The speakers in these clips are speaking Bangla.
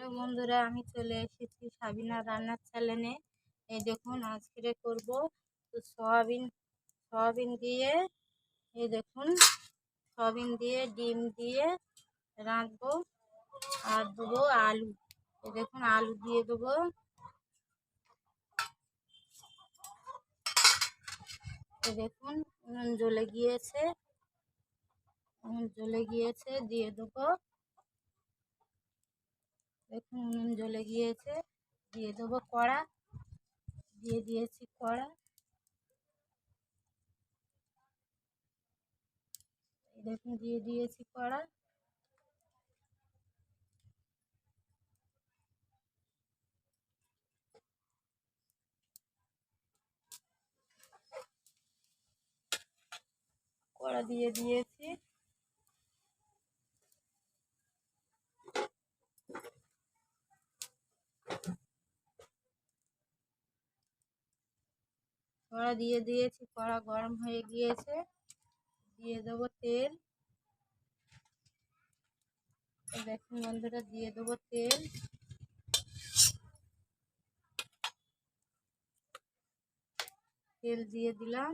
হ্যালো বন্ধুরা, আমি চলে এসেছি সাবিনা রান্নার চ্যানেলে। এই দেখুন, আজকে করব তো সয়াবিন সয়াবিন দিয়ে, এই দেখুন, সয়াবিন দিয়ে, ডিম দিয়ে রাঁধবো আর দেবো আলু। এই দেখুন, আলু দিয়ে দেবো। দেখুন জ্বলে গিয়েছে, উনুন জ্বলে গিয়েছে, দিয়ে দেবো দেখুন উনুন জ্বলে গিয়েছে। দিয়ে দেবো কড়া। দিয়ে দিয়েছি কড়া। দেখুন, দিয়ে দিয়েছি কড়া। কড়া দিয়ে দিয়েছি। কড়া দিয়ে দিয়েছি, কড়া গরম হয়ে গিয়েছে। দিয়ে দেবো তেল। দেখুন বন্ধুরা, দিয়ে দেবো তেল। তেল দিয়ে দিলাম।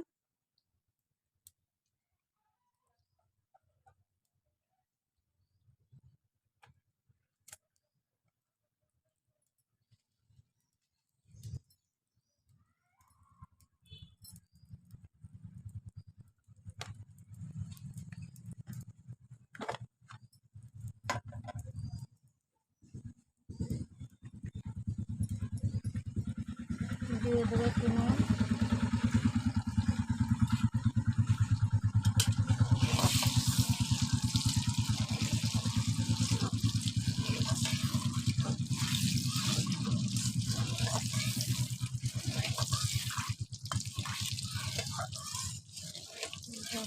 দিয়ে দেবো একটু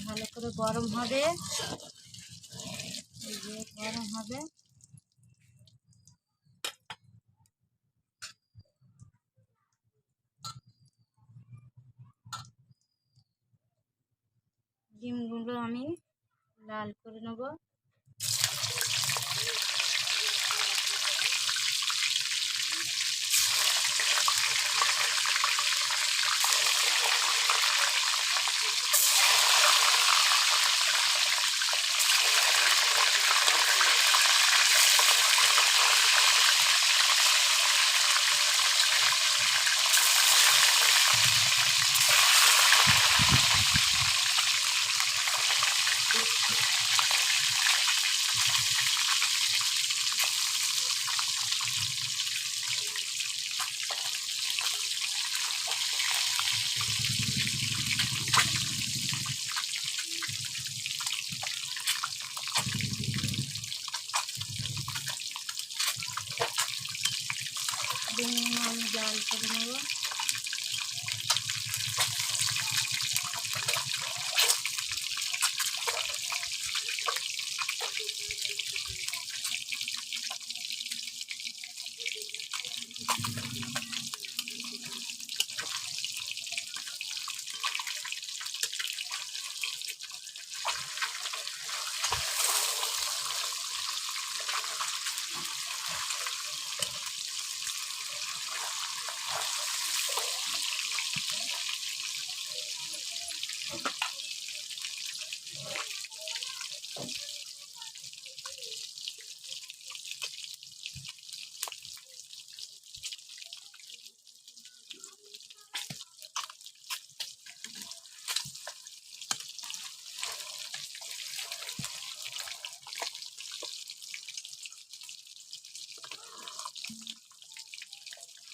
ভালো করে গরম হবে। গরম হবে। ডিমগুলো আমি লাল করে নেব।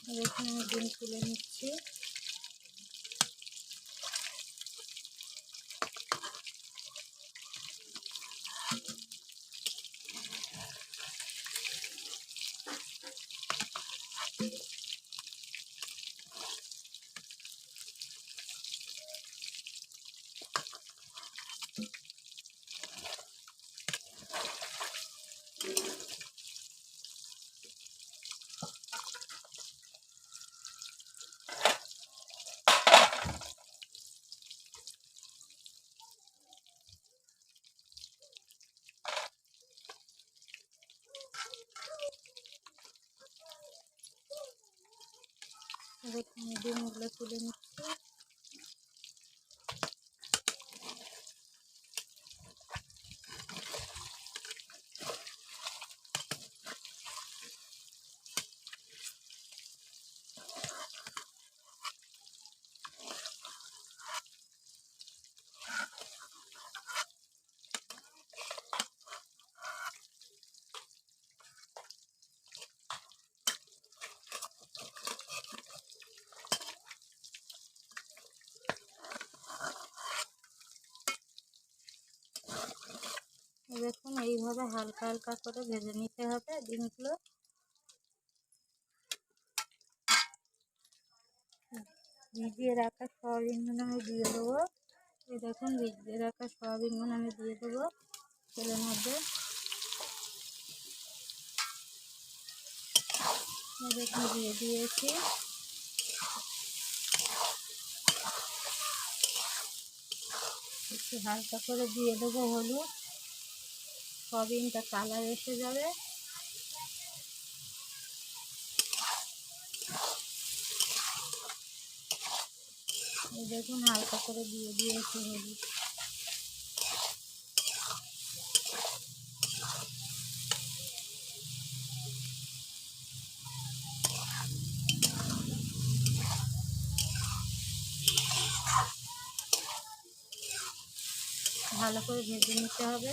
এখানে ডিম তুলে নিচ্ছি। এইভাবে হালকা হালকা করে ভেজে নিতে হবে ডিমগুলো। ভিজিয়ে রাখা সয়াবিনগুলো আমি দিয়ে দেবো। এই দেখুন, ভিজিয়ে রাখা সয়াবিনগুলো আমি দিয়ে দেবো তেলের মধ্যে। দেখুন, দিয়ে দিয়েছি। একটু হালকা করে দিয়ে দেবো হলুদ। সয়াবিনটা কালার এসে যাবে। দেখুন হালকা করে দিয়ে দিয়েছি হলুদ। ভালো করে ভেজে নিতে হবে।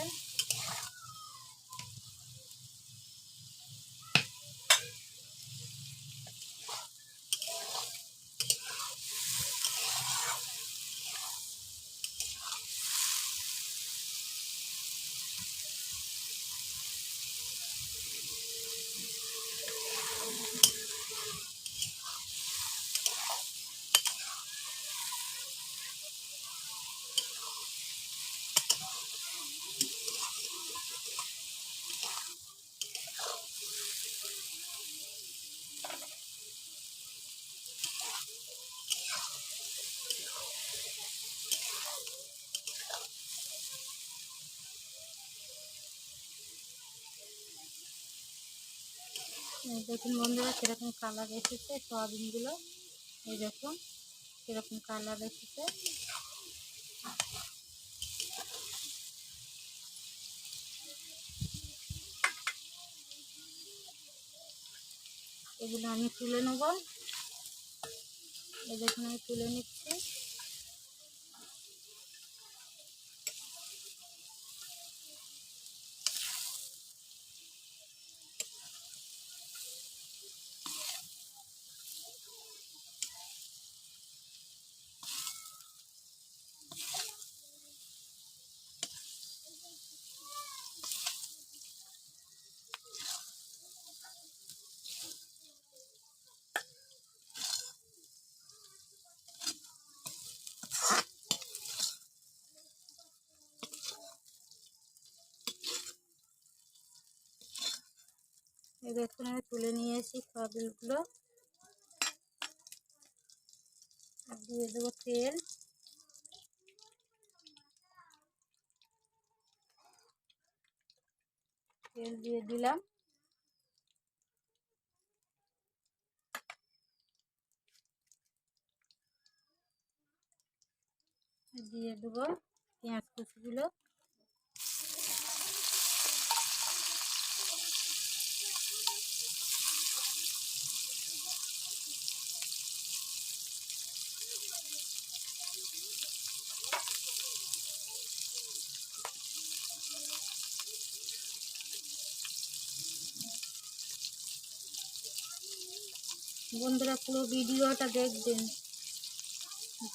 দেখুন বন্ধুরা, কীরকম কালার এসেছে সয়াবিনগুলো। এই দেখুন, কীরকম কালার এসেছে। এগুলো আমি তুলে নেব। এই দেখুন, আমি তুলে নিচ্ছি। দেখুন আমি তুলে নিয়ে এসেছি সয়াবিনগুলো দিয়ে দেবো তেল। তেল দিয়ে দিলাম। দিয়ে দেবো পেঁয়াজ কুচিগুলো। বন্ধুরা পুরো ভিডিওটা দেখবেন।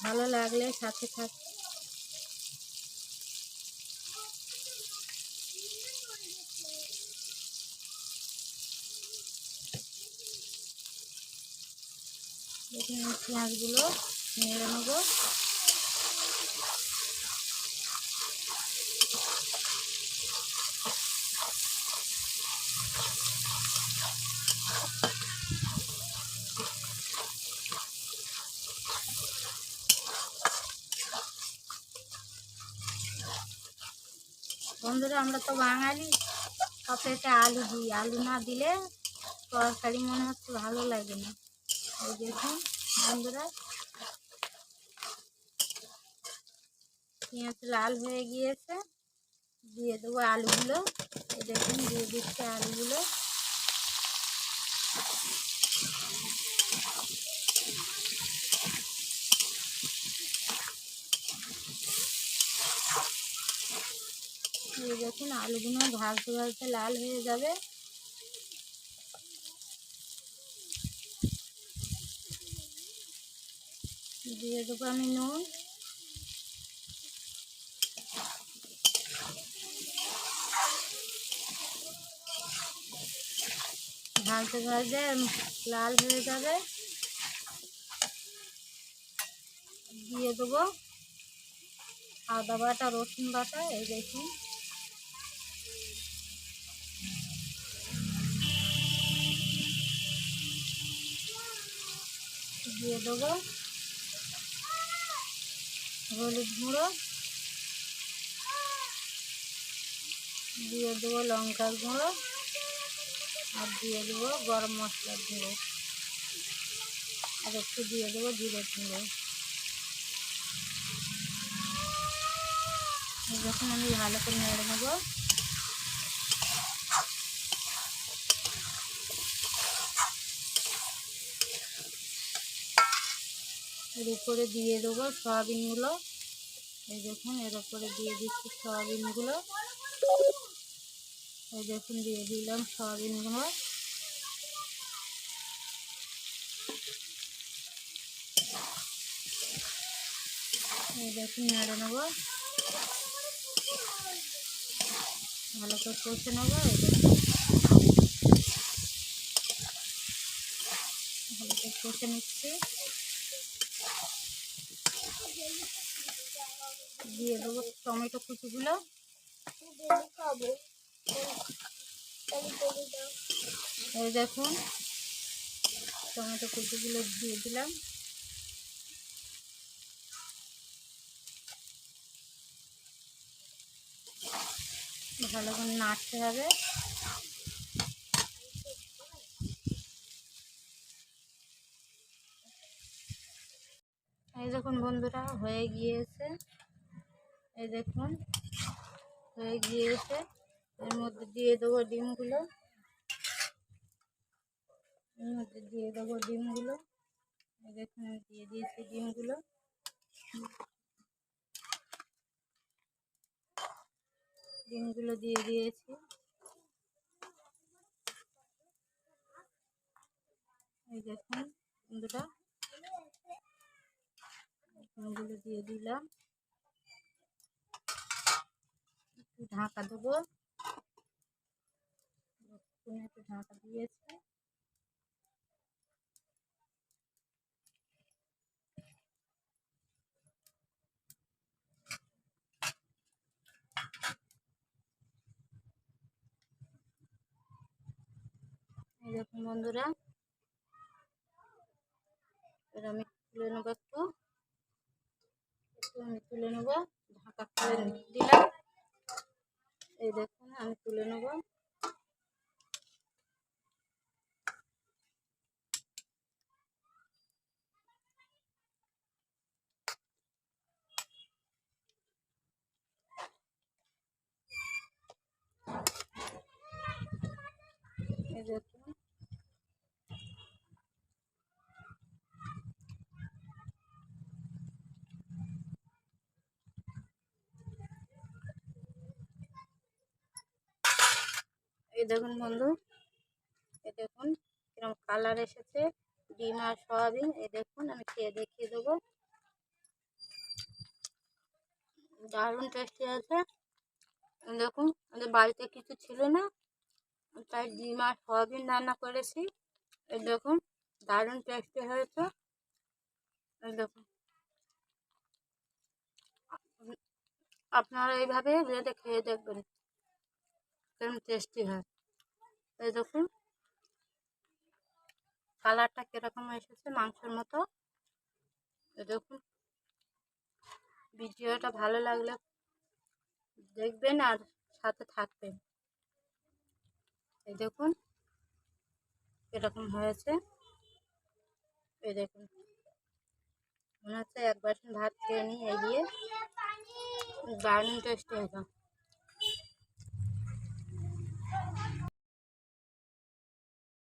ভালো লাগলে সাথে থাক পেঁয়াজগুলো নেড়ে নেব। বন্ধুরা আমরা তো বাঙালি সবথেকে আলু দিই। আলু না দিলে তরকারি মনে হচ্ছে ভালো লাগে না। এই দেখুন, বন্ধুরা, পেঁয়াজ লাল হয়ে গিয়েছে। দিয়ে দেবো আলুগুলো। দেখুন, দিয়ে দিচ্ছে আলুগুলো এই দেখুন, আলুগুলো ভাজতে ভাজতে লাল হয়ে যাবে। দিয়ে দেবো আমি নুন। ভাজতে ভাজতে লাল হয়ে যাবে। দিয়ে দেবো আদা বাটা, রসুন বাটা, এই দেখুন। দিয়ে দেবো। হলুদ গুঁড়ো। দিয়ে দেবো লঙ্কার গুঁড়ো। আর দিয়ে দেবো গরম মশলার গুঁড়ো। আর একটু দিয়ে দেবো জিরে গুঁড়ো। যখন আমি ভালো করে নেড়ে নেব এর উপরে দিয়ে দেবো সয়াবিনগুলো। এই দেখুন, এর উপরে দিয়ে দিচ্ছি সয়াবিনগুলো। এই দেখুন, দিয়ে দিলাম সয়াবিনগুলো। এই দেখুন, নেড়ে নেব। ভালো করে কষে নেব, এই দেখুন। ভালো করে কষে নিচ্ছি। দিয়ে দেবো টমেটো কুচিগুলো। এই দেখুন, টমেটো কুচিগুলো দিয়ে দিলাম। ভালো করে নাড়তে হবে। এই দেখুন বন্ধুরা, হয়ে গিয়েছে। এই দেখুন, হয়ে গিয়েছে। এর মধ্যে দিয়ে দেবো ডিমগুলো। এর মধ্যে দিয়ে দেবো ডিমগুলো। এই দেখুন, দিয়ে দিয়েছি ডিমগুলো। ডিমগুলো দিয়ে দিয়েছি। এই দেখুন, ডিমগুলো দিয়ে দিলাম। একটু ঢাকা দেবো। একটু ঢাকা দিয়েছে। দেখুন বন্ধুরা, এবার আমি তুলে নেব একটু। একটু আমি তুলে নেব, ঢাকা খুলে দিলাম। এই দেখুন আমি তুলে নেব এই দেখুন এই দেখুন বন্ধু, এই দেখুন কীরকম কালার এসেছে, ডিম আর সয়াবিন, এই দেখুন আমি খেয়ে দেখিয়ে দেবো। দারুণ টেস্টি আছে। দেখুন, আমাদের বাড়িতে কিছু ছিল না তাই ডিম আর সয়াবিন রান্না করেছি। এই দেখুন, দারুণ টেস্টি হয়েছে। এই দেখুন। আপনারা এইভাবে রেঁধে খেয়ে দেখবেন। কেমন টেস্টি হয়। এই দেখুন কালারটা কীরকম এসেছে, মাংসের মতো। এই দেখুন, ভিডিওটা ভালো লাগলে দেখবেন আর সাথে থাকবেন। এই দেখুন এরকম হয়েছে। এই দেখুন, মনে হচ্ছে এক বাসন ভাত খেয়ে নিই, এগিয়ে। দারুণ টেস্ট হয়েছে।